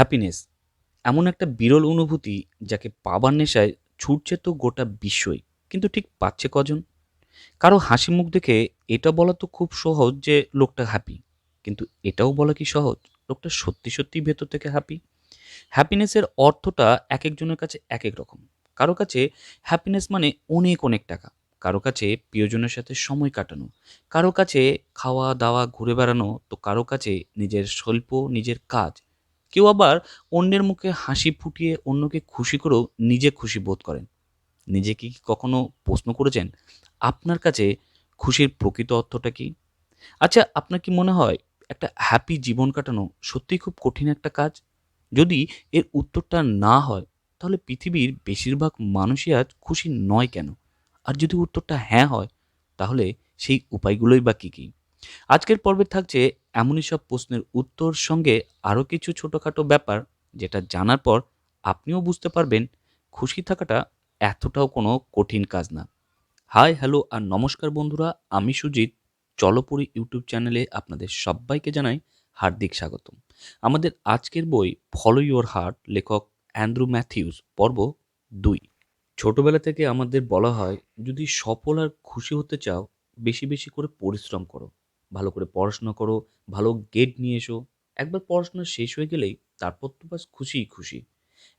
Happiness, এমন একটা বিরল অনুভূতি যাকে পাবার নেশায় ছুটছে তো গোটা বিশ্বই, কিন্তু ঠিক পাচ্ছে কজন? কারও হাসি মুখ দেখে এটা বলা তো খুব সহজ যে লোকটা হ্যাপি, কিন্তু এটাও বলা কি সহজ? লোকটা সত্যি সত্যি ভেতর থেকে হ্যাপি? হ্যাপিনেসের অর্থটা এক একজনের কাছে এক এক রকম। কারও কাছে হ্যাপিনেস মানে অনেক অনেক টাকা, কারও কাছে প্রিয়জনের সাথে সময় কাটানো, কারও কাছে খাওয়া দাওয়া ঘুরে বেড়ানো, তো কারও কাছে নিজের স্বল্প নিজের কাজ কেউ আবার অন্যের মুখে হাসি ফুটিয়ে অন্যকে খুশি করেও নিজে খুশি বোধ করেন। নিজেকে কি কখনো প্রশ্ন করেছেন, আপনার কাছে খুশির প্রকৃত অর্থটা কি? আচ্ছা আপনার কি মনে হয় একটা হ্যাপি জীবন কাটানো সত্যিই খুব কঠিন একটা কাজ? যদি এর উত্তরটা না হয়, তাহলে পৃথিবীর বেশিরভাগ মানুষই আজ খুশি নয় কেন? আর যদি উত্তরটা হ্যাঁ হয়, তাহলে সেই উপায়গুলোই বা কী কী? আজকের পর্বে থাকছে এমনই সব প্রশ্নের উত্তর সঙ্গে আরও কিছু ছোটোখাটো ব্যাপার, যেটা জানার পর আপনিও বুঝতে পারবেন খুশি থাকাটা এতটাও কোনো কঠিন কাজ না। হাই, হ্যালো আর নমস্কার বন্ধুরা, আমি সুজিত। চলপুরি ইউটিউব চ্যানেলে আপনাদের সবাইকে জানাই হার্দিক স্বাগতম। আমাদের আজকের বই ফলো ইউর হার্ট লেখক অ্যান্ড্রু ম্যাথিউস পর্ব দুই। ছোটবেলা থেকে আমাদের বলা হয়, যদি সফল আর খুশি হতে চাও, বেশি বেশি করে পরিশ্রম করো। ভালো করে পড়াশোনা করো, ভালো গেট নিয়ে এসো। একবার পড়াশোনা শেষ হয়ে গেলেই তারপর তো বাস খুশিই খুশি।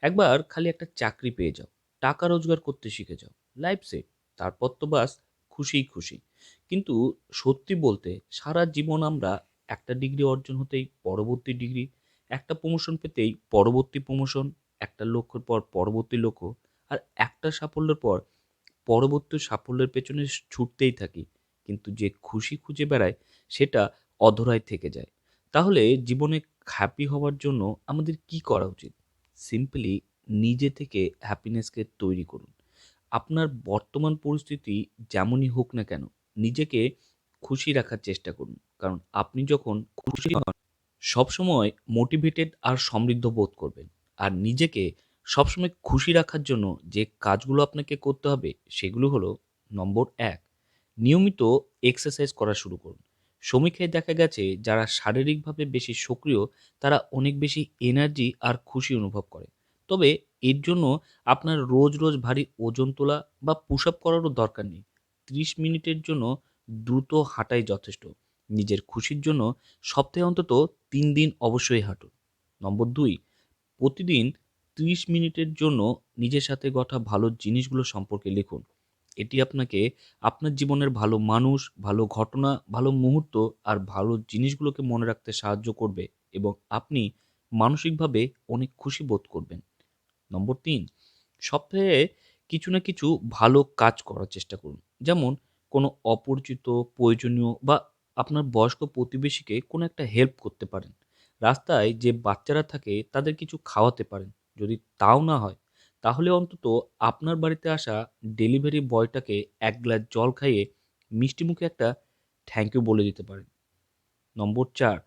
একবার খালি একটা চাকরি পেয়ে যাও, টাকা রোজগার করতে শিখে যাও লাইফ সেট তারপর তো বাস খুশিই খুশি। কিন্তু সত্যি বলতে সারা জীবন আমরা একটা ডিগ্রি অর্জন হতেই পরবর্তী ডিগ্রি একটা প্রমোশন পেতেই পরবর্তী প্রমোশন একটা লক্ষ্যের পর পরবর্তী লক্ষ্য, আর একটা সাফল্যের পর পরবর্তী সাফল্যের পেছনে ছুটতেই থাকি। কিন্তু যে খুশি খুঁজে বেড়ায় সেটা অধরায় থেকে যায়। তাহলে জীবনে হ্যাপি হওয়ার জন্য আমাদের কি করা উচিত? সিম্পলি নিজে থেকে হ্যাপিনেসকে তৈরি করুন। আপনার বর্তমান পরিস্থিতি যেমনই হোক না কেন, নিজেকে খুশি রাখার চেষ্টা করুন। কারণ আপনি যখন খুশি হন, সবসময় মোটিভেটেড আর সমৃদ্ধ বোধ করবেন। আর নিজেকে সবসময় খুশি রাখার জন্য যে কাজগুলো আপনাকে করতে হবে, সেগুলো হলো, নম্বর এক, নিয়মিত এক্সারসাইজ করা শুরু করুন। সমীক্ষায় দেখা গেছে, যারা শারীরিকভাবে বেশি সক্রিয়, তারা অনেক বেশি এনার্জি আর খুশি অনুভব করে। তবে এর জন্য আপনার রোজ রোজ ভারী ওজন তোলা বা পুশ আপ করারও দরকার নেই। ত্রিশ মিনিটের জন্য দ্রুত হাঁটাই যথেষ্ট। নিজের খুশির জন্য সপ্তাহে অন্তত তিন দিন অবশ্যই হাঁটুন। নম্বর দুই, প্রতিদিন ত্রিশ মিনিটের জন্য নিজের সাথে ঘটা ভালো জিনিসগুলো সম্পর্কে লিখুন। এটি আপনাকে আপনার জীবনের ভালো মানুষ, ভালো ঘটনা, ভালো মুহূর্ত আর ভালো জিনিসগুলোকে মনে রাখতে সাহায্য করবে এবং আপনি মানসিকভাবে অনেক খুশি বোধ করবেন। নম্বর তিন, সপ্তাহে কিছু না কিছু ভালো কাজ করার চেষ্টা করুন। যেমন কোনো অপরিচিত, প্রয়োজনীয় বা আপনার বয়স্ক প্রতিবেশীকে কোনো একটা হেল্প করতে পারেন। রাস্তায় যে বাচ্চারা থাকে তাদের কিছু খাওয়াতে পারেন। যদি তাও না হয় তাহলে অন্তত আপনার বাড়িতে আসা ডেলিভারি বয়টাকে এক গ্লাস জল খাইয়ে মিষ্টি মুখে একটা থ্যাংক ইউ বলে দিতে পারেন। নম্বর চার,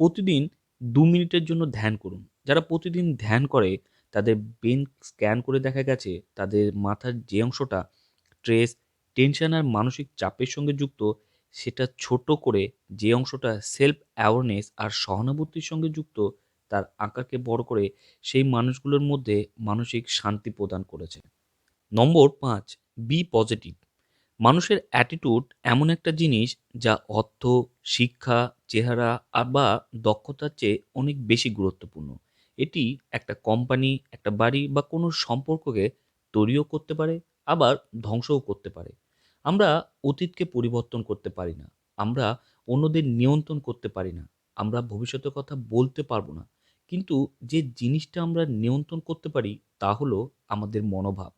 প্রতিদিন দু মিনিটের জন্য ধ্যান করুন। যারা প্রতিদিন ধ্যান করে, তাদের ব্রেন স্ক্যান করে দেখা গেছে, তাদের মাথার যে অংশটা স্ট্রেস টেনশন আর মানসিক চাপের সঙ্গে যুক্ত, সেটা ছোট করে যে অংশটা সেলফ অ্যাওয়ারনেস আর সহানুভূতির সঙ্গে যুক্ত তার আকারকে বড় করে সেই মানুষগুলোর মধ্যে মানসিক শান্তি প্রদান করেছে। নম্বর পাঁচ বি পজিটিভ মানুষের অ্যাটিটিউড এমন একটা জিনিস যা অর্থ, শিক্ষা, চেহারা আর বা দক্ষতার চেয়ে অনেক বেশি গুরুত্বপূর্ণ। এটি একটা কোম্পানি একটা বাড়ি বা কোনো সম্পর্ককে তৈরিও করতে পারে, আবার ধ্বংসও করতে পারে। আমরা অতীতকে পরিবর্তন করতে পারি না। আমরা অন্যদের নিয়ন্ত্রণ করতে পারি না। আমরা ভবিষ্যতের কথা বলতে পারব না। কিন্তু যে জিনিসটা আমরা নিয়ন্ত্রণ করতে পারি তা হলো আমাদের মনোভাব।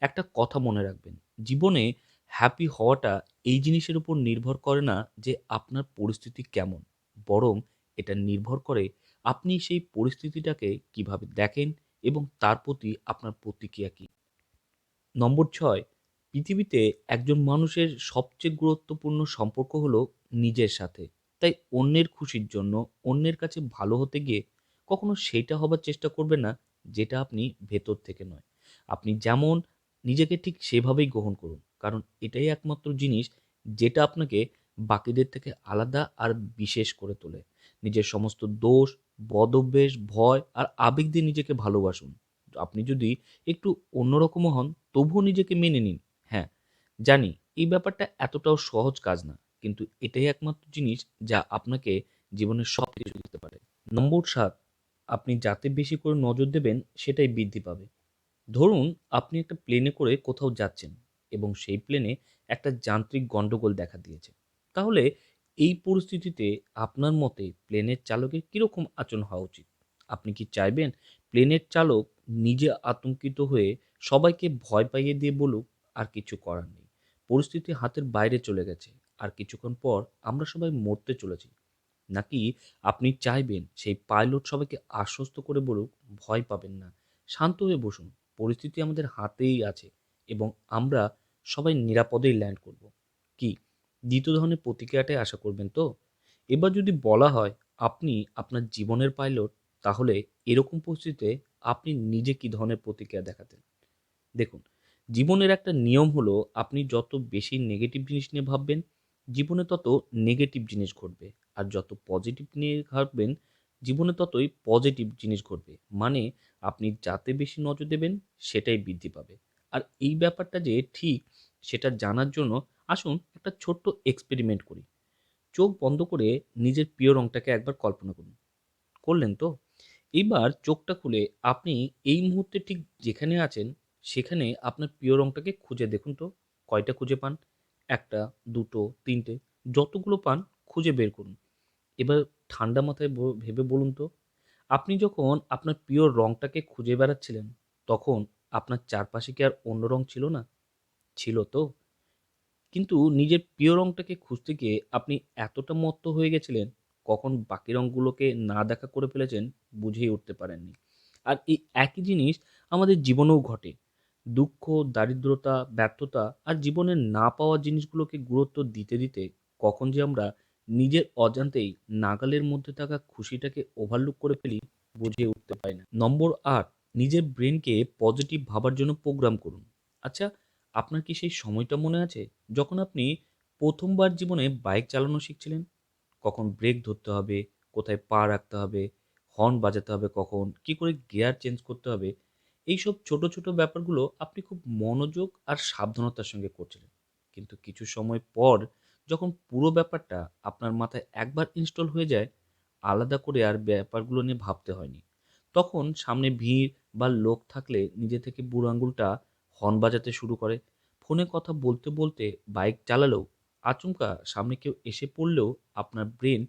একটা কথা মনে রাখবেন, জীবনে হ্যাপি হওয়াটা এই জিনিসের উপর নির্ভর করে না যে আপনার পরিস্থিতি কেমন, বরং এটা নির্ভর করে আপনি সেই পরিস্থিতিটাকে কীভাবে দেখেন এবং তার প্রতি আপনার প্রতিক্রিয়া কী। নম্বর ছয়, পৃথিবীতে একজন মানুষের সবচেয়ে গুরুত্বপূর্ণ সম্পর্ক হলো নিজের সাথে। তাই অন্যের খুশির জন্য, অন্যের কাছে ভালো হতে গিয়ে কখনো সেইটা হবার চেষ্টা করবেন না যেটা আপনি ভেতর থেকে নয় আপনি যেমন নিজেকে ঠিক সেভাবেই গ্রহণ করুন কারণ এটাই একমাত্র জিনিস যেটা আপনাকে বাকিদের থেকে আলাদা আর বিশেষ করে তোলে নিজের সমস্ত দোষ বদভ্যাস, ভয় আর আবেগ দিয়ে নিজেকে ভালোবাসুন। আপনি যদি একটু অন্যরকমও হন, তবুও নিজেকে মেনে নিন। হ্যাঁ, জানি এই ব্যাপারটা এতটাও সহজ কাজ না। কিন্তু এটাই একমাত্র জিনিস যা আপনাকে জীবনের সব কিছু দিতে পারে। নম্বর ৭ আপনি যাতে বেশি করে নজর দেবেন সেটাই বৃদ্ধি পাবে। ধরুন আপনি একটা প্লেনে করে কোথাও যাচ্ছেন এবং সেই প্লেনে একটা যান্ত্রিক গন্ডগোল দেখা দিয়েছে। তাহলে এই পরিস্থিতিতে আপনার মতে প্লেনের চালকের কীরকম আচরণ হওয়া উচিত? আপনি কি চাইবেন প্লেনের চালক নিজে আতঙ্কিত হয়ে সবাইকে ভয় পাইয়ে দিয়ে বলুক, "আর কিছু করার নেই। পরিস্থিতি হাতের বাইরে চলে গেছে। আর কিছুক্ষণ পর আমরা সবাই মরতে চলেছি।" নাকি আপনি চাইবেন সেই পাইলট সবাইকে আশ্বস্ত করে বলুক, "ভয় পাবেন না। শান্ত হয়ে বসুন। পরিস্থিতি আমাদের হাতেই আছে এবং আমরা সবাই নিরাপদেই ল্যান্ড করব।" কি দ্বিতীয় ধরনের প্রতিক্রিয়াটাই আশা করবেন তো? এবার যদি বলা হয় আপনি আপনার জীবনের পাইলট, তাহলে এরকম পরিস্থিতিতে আপনি নিজে কি ধরনের প্রতিক্রিয়া দেখাতেন? দেখুন, জীবনের একটা নিয়ম হলো আপনি যত বেশি নেগেটিভ জিনিস নিয়ে ভাববেন, জীবনে তত নেগেটিভ জিনিস ঘটবে। আর যত পজিটিভ নিয়ে ভাববেন, জীবনে ততই পজিটিভ জিনিস ঘটবে। মানে আপনি যাতে বেশি নজর দেবেন, সেটাই বৃদ্ধি পাবে। আর এই ব্যাপারটা যে ঠিক সেটা জানার জন্য আসুন একটা ছোট্ট এক্সপেরিমেন্ট করি। চোখ বন্ধ করে নিজের প্রিয় রঙটাকে একবার কল্পনা করুন। করলেন তো? এইবার চোখটা খুলে আপনি এই মুহূর্তে ঠিক যেখানে আছেন, সেখানে আপনার প্রিয় রঙটাকে খুঁজে দেখুন তো, কয়টা খুঁজে পান? ১ টা, ২ টো, ৩ টে, যতগুলো পান খুঁজে বের করুন। এবার ঠান্ডা মাথায় ভেবে বলুন তো, আপনি যখন আপনার প্রিয় রংটাকে খুঁজে বেড়াচ্ছিলেন, তখন আপনার চারপাশে কি আর অন্য রং ছিল না? ছিল তো? কিন্তু নিজের প্রিয় রংটাকে খুঁজতে গিয়ে আপনি এতটা মত্ত হয়ে গেছিলেন, কখন বাকি রংগুলোকে না দেখা করে ফেলেছেন বুঝেই উঠতে পারেননি। আর এই একই জিনিস আমাদের জীবনেও ঘটে। দুঃখ, দারিদ্রতা, ব্যর্থতা আর জীবনে না পাওয়া জিনিসগুলোকে গুরুত্ব দিতে, দিতে কখন যে আমরা নিজের অজান্তেই নাগালের মধ্যে থাকা খুশিটাকে ওভারলুক করে ফেলি বুঝে উঠতে পারি না। নম্বর আট নিজের ব্রেনকে পজিটিভ ভাবার জন্য প্রোগ্রাম করুন। আচ্ছা আপনার কি সেই সময়টা মনে আছে? যখন আপনি প্রথমবার জীবনে বাইক চালানো শিখছিলেন? কখন ব্রেক ধরতে হবে, কোথায় পা রাখতে হবে, হর্ন বাজাতে হবে কখন, কি করে গিয়ার চেঞ্জ করতে হবে, এইসব ছোট, ছোট ব্যাপারগুলো আপনি খুব মনোযোগ আর সাবধানতার সঙ্গে করছিলেন। কিন্তু কিছু সময় পর যখন পুরো ব্যাপারটা আপনার মাথায় একবার ইনস্টল হয়ে যায়, আলাদা করে আর ব্যাপারগুলো নিয়ে ভাবতে হয়নি। তখন সামনে ভিড় বা লোক থাকলে নিজে থেকে বুড়ো আঙুলটা হর্ন বাজাতে শুরু করে। ফোনে কথা বলতে, বলতে বাইক চালালেও আচমকা সামনে কেউ এসে পড়লেও আপনার ব্রেন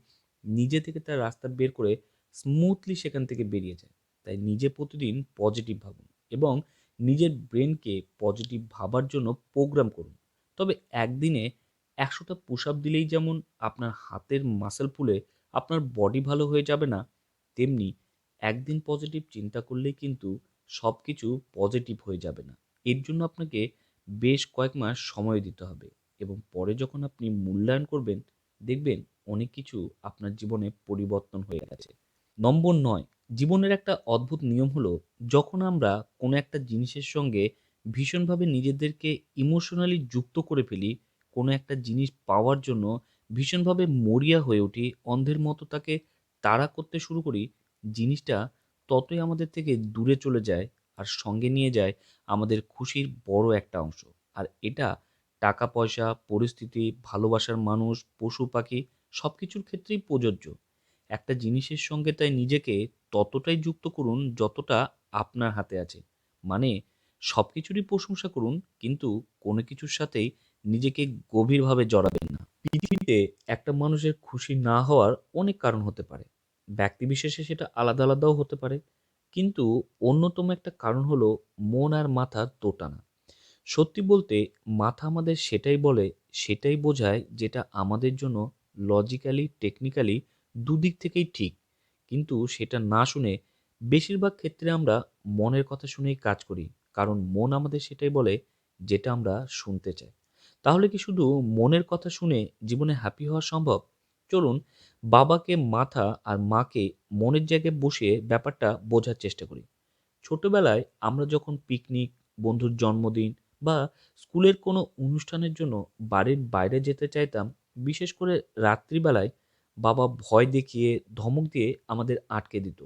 নিজে থেকে তার রাস্তা বের করে স্মুথলি সেখান থেকে বেরিয়ে যায়। তাই নিজে প্রতিদিন পজিটিভ ভাবুন এবং নিজের ব্রেনকে পজিটিভ ভাবার জন্য প্রোগ্রাম করুন। তবে একদিনে ১০০ টা পুশ আপ দিলেই যেমন আপনার হাতের মাসেল ফুলে আপনার বডি ভালো হয়ে যাবে না, তেমনি একদিন পজিটিভ চিন্তা করলেই কিন্তু সবকিছু পজিটিভ হয়ে যাবে না। এর জন্য আপনাকে বেশ কয়েক মাস সময় দিতে হবে এবং পরে যখন আপনি মূল্যায়ন করবেন, দেখবেন অনেক কিছু আপনার জীবনে পরিবর্তন হয়ে গেছে। নম্বর নয় জীবনের একটা অদ্ভুত নিয়ম হলো যখন আমরা কোনো একটা জিনিসের সঙ্গে ভীষণভাবে নিজেদেরকে ইমোশনালি যুক্ত করে ফেলি, কোনো একটা জিনিস পাওয়ার জন্য ভীষণভাবে মরিয়া হয়ে উঠি, অন্ধের মতো তাকে তাড়া করতে শুরু করি, জিনিসটা ততই আমাদের থেকে দূরে চলে যায় আর সঙ্গে নিয়ে যায় আমাদের খুশির বড় একটা অংশ। আর এটা টাকা-পয়সা, পরিস্থিতি, ভালোবাসার মানুষ, পশু-পাখি সব কিছুর ক্ষেত্রেই প্রযোজ্য। একটা জিনিসের সঙ্গে তাই নিজেকে ততটাই যুক্ত করুন যতটা আপনার হাতে আছে। মানে সব কিছুরই প্রশংসা করুন কিন্তু কোনো কিছুর সাথেই নিজেকে গভীরভাবে জড়াবেন না। পৃথিবীতে একটা মানুষের খুশি না হওয়ার অনেক কারণ হতে পারে। ব্যক্তিবিশেষে সেটা আলাদা, আলাদাও হতে পারে। কিন্তু অন্যতম একটা কারণ হলো মন আর মাথার দোটানা। সত্যি বলতে মাথা আমাদের সেটাই বলে, সেটাই বোঝায় যেটা আমাদের জন্য লজিক্যালি, টেকনিক্যালি দুদিক থেকেই ঠিক। কিন্তু সেটা না শুনে বেশিরভাগ ক্ষেত্রে আমরা মনের কথা শুনেই কাজ করি। কারণ মন আমাদের সেটাই বলে যেটা আমরা শুনতে চাই। তাহলে কি শুধু মনের কথা শুনে জীবনে হ্যাপি হওয়া সম্ভব? চলুন বাবাকে মাথা আর মাকে মনের জায়গায় বসিয়ে ব্যাপারটা বোঝার চেষ্টা করি। ছোটবেলায় আমরা যখন পিকনিক, বন্ধুর জন্মদিন বা স্কুলের কোনো অনুষ্ঠানের জন্য বাড়ির বাইরে যেতে চাইতাম, বিশেষ করে রাত্রিবেলায়, বাবা ভয় দেখিয়ে ধমক দিয়ে আমাদের আটকে দিত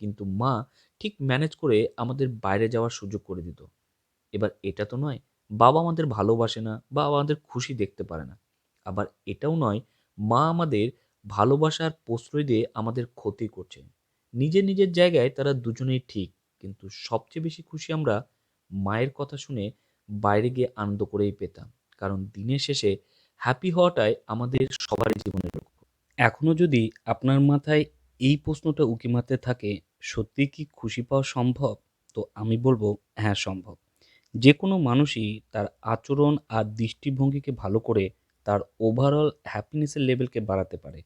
কিন্তু মা ঠিক ম্যানেজ করে আমাদের বাইরে যাওয়ার সুযোগ করে দিত এবার এটা তো নয় বাবা আমাদের ভালোবাসে না বা আমাদের খুশি দেখতে পারে না। আবার এটাও নয়, মা আমাদের ভালোবাসার প্রশ্রয় দিয়ে আমাদের ক্ষতি করছে। নিজের নিজের জায়গায় তারা দুজনেই ঠিক, কিন্তু সবচেয়ে বেশি খুশি আমরা মায়ের কথা শুনে বাইরে গিয়ে আনন্দ করেই পেতাম। কারণ দিনের শেষে হ্যাপি হওয়াটাই আমাদের সবারই জীবনের লক্ষ্য। এখনও যদি আপনার মাথায় এই প্রশ্নটা উকি মারতে থাকে সত্যি কি খুশি পাওয়া সম্ভব? তো আমি বলব হ্যাঁ সম্ভব। যে কোনো মানুষই তার আচরণ আর দৃষ্টিভঙ্গিকে ভালো করে তার ওভারঅল হ্যাপিনেসের লেভেলকে বাড়াতে পারে।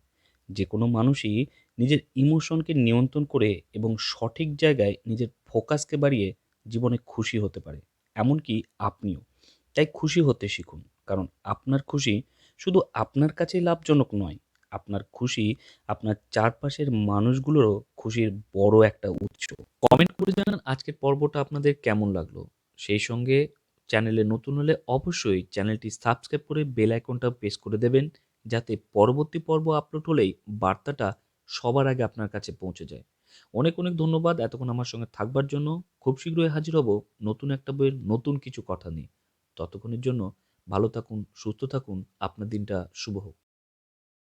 যে কোনো মানুষই নিজের ইমোশনকে নিয়ন্ত্রণ করে এবং সঠিক জায়গায় নিজের ফোকাসকে বাড়িয়ে জীবনে খুশি হতে পারে, এমনকি আপনিও। তাই খুশি হতে শিখুন, কারণ আপনার খুশি শুধু আপনার কাছেই লাভজনক নয়, আপনার খুশি আপনার চারপাশের মানুষগুলোরও খুশির বড় একটা উৎস। কমেন্ট করে জানান আজকের পর্বটা আপনাদের কেমন লাগল। সেই সঙ্গে চ্যানেলে নতুন হলে অবশ্যই চ্যানেলটি সাবস্ক্রাইব করে বেল আইকনটা প্রেস করে দেবেন, যাতে পরবর্তী পর্ব আপলোড হলেই বার্তাটা সবার আগে আপনার কাছে পৌঁছে যায়। অনেক অনেক ধন্যবাদ এতক্ষণ আমার সঙ্গে থাকবার জন্য। খুব শীঘ্রই হাজির হব নতুন একটা বইয়ের নতুন কিছু কথা নিয়ে। ততক্ষণের জন্য ভালো থাকুন, সুস্থ থাকুন। আপনার দিনটা শুভ হোক।